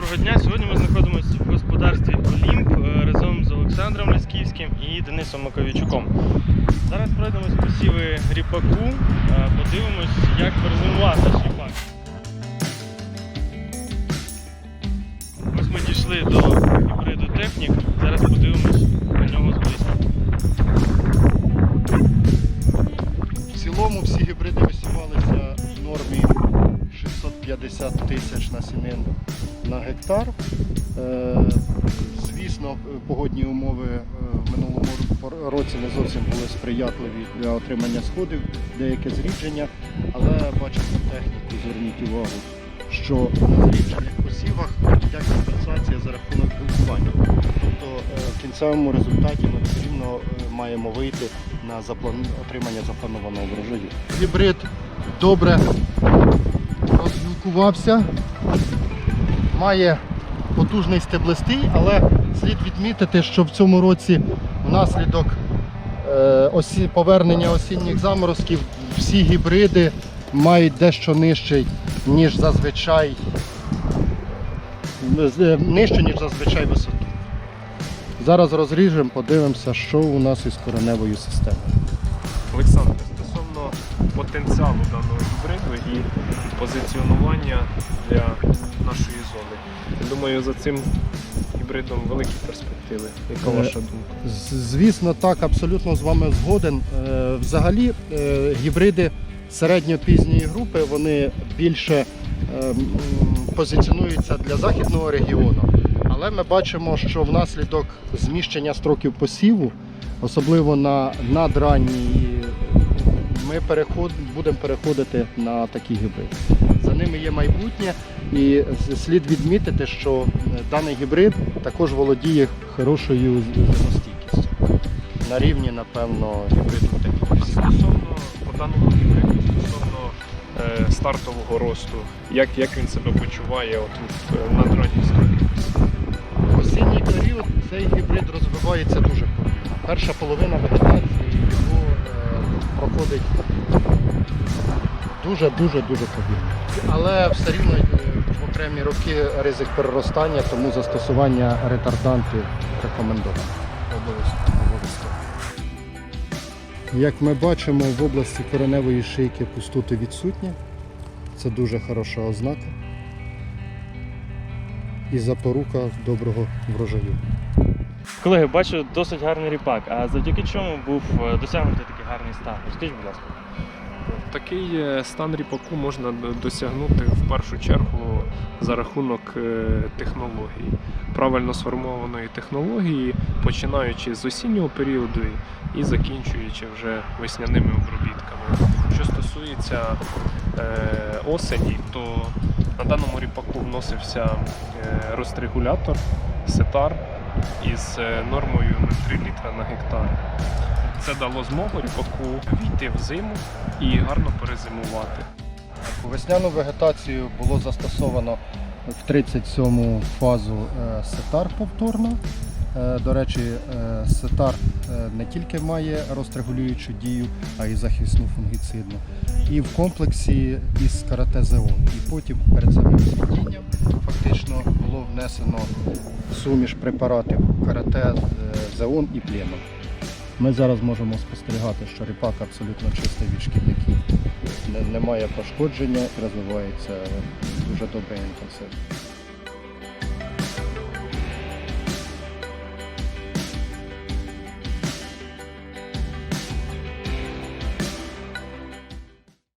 Доброго дня. Сьогодні ми знаходимося в господарстві Олімп е, разом з Олександром Лісківським і Денисом Маковійчуком. Зараз пройдемось посіви ріпаку, е, подивимось, як перезимував наш ріпак. Ось ми дійшли до гібриду технік. Зараз подивимось на нього зблизька. В цілому всі гібриди висівалися в нормі 650 тисяч на сімейн на гектар. Е, Звісно, погодні умови е, в минулому році не зовсім були сприятливі для отримання сходів, деяке зрідження, але бачимо техніку, зверніть увагу, що на зріджених посівах йде компенсація за рахунок білкування. Тобто е, в кінцевому результаті ми все рівно маємо вийти на заплан... отримання запланованого врожаю. Гібрид добре розбілкувався, має потужний стеблистий, але слід відмітити, що в цьому році внаслідок е, повернення осінніх заморозків всі гібриди мають дещо нижчий, ніж зазвичай е, нижче, ніж зазвичай висоту. Зараз розріжемо, подивимося, що у нас із кореневою системою. Олександр, потенціалу даного гібриду і позиціонування для нашої зони. Я думаю, за цим гібридом великі перспективи. Яка Е, ваша думка? Звісно, так, абсолютно з вами згоден. Е, Взагалі, е, гібриди середньо-пізньої групи вони більше позиціонуються для західного регіону. Але ми бачимо, що внаслідок зміщення строків посіву, особливо на надранній, ми переход, будемо переходити на такі гібриди. За ними є майбутнє, і слід відмітити, що е, даний гібрид також володіє хорошою зимостійкістю. На рівні, напевно, гібриду таких. Стосовно по даному гібриду, стосовно е, стартового росту, як, як він себе почуває от, в- на ранній стадії? Осінній період цей гібрид розвивається дуже повільно. Перша половина вегетації його е, проходить дуже-дуже дуже повільно. Але все рівно в окремі роки ризик переростання, тому застосування ретардантів рекомендовано. Обов'язково. Як ми бачимо, в області кореневої шийки пустоти відсутні. Це дуже хороша ознака і запорука доброго врожаю. Колеги, бачу досить гарний ріпак. А завдяки чому був е, досягнутий такий гарний стан? Розкажіть, будь ласка. Такий е, стан ріпаку можна досягнути в першу чергу за рахунок е, технологій, правильно сформованої технології, починаючи з осіннього періоду і закінчуючи вже весняними обробітками. Що стосується осені, то на даному ріпаку вносився розрегулятор сетар із е, нормою 0,3 літра на гектар. Це дало змогу ріпаку війти в зиму і гарно перезимувати. Весняну вегетацію було застосовано в 37-му фазу е, сетар повторно. Е, До речі, е, сетар е, не тільки має розрегулюючу дію, а й захисну фунгіцидну. І в комплексі із каратезеон. І потім перед самим цвітінням фактично було внесено суміш препаратів карате, зеон і пленом. Ми зараз можемо спостерігати, що ріпак абсолютно чистий від шкідників немає пошкодження, розвивається дуже добре інтенсивно.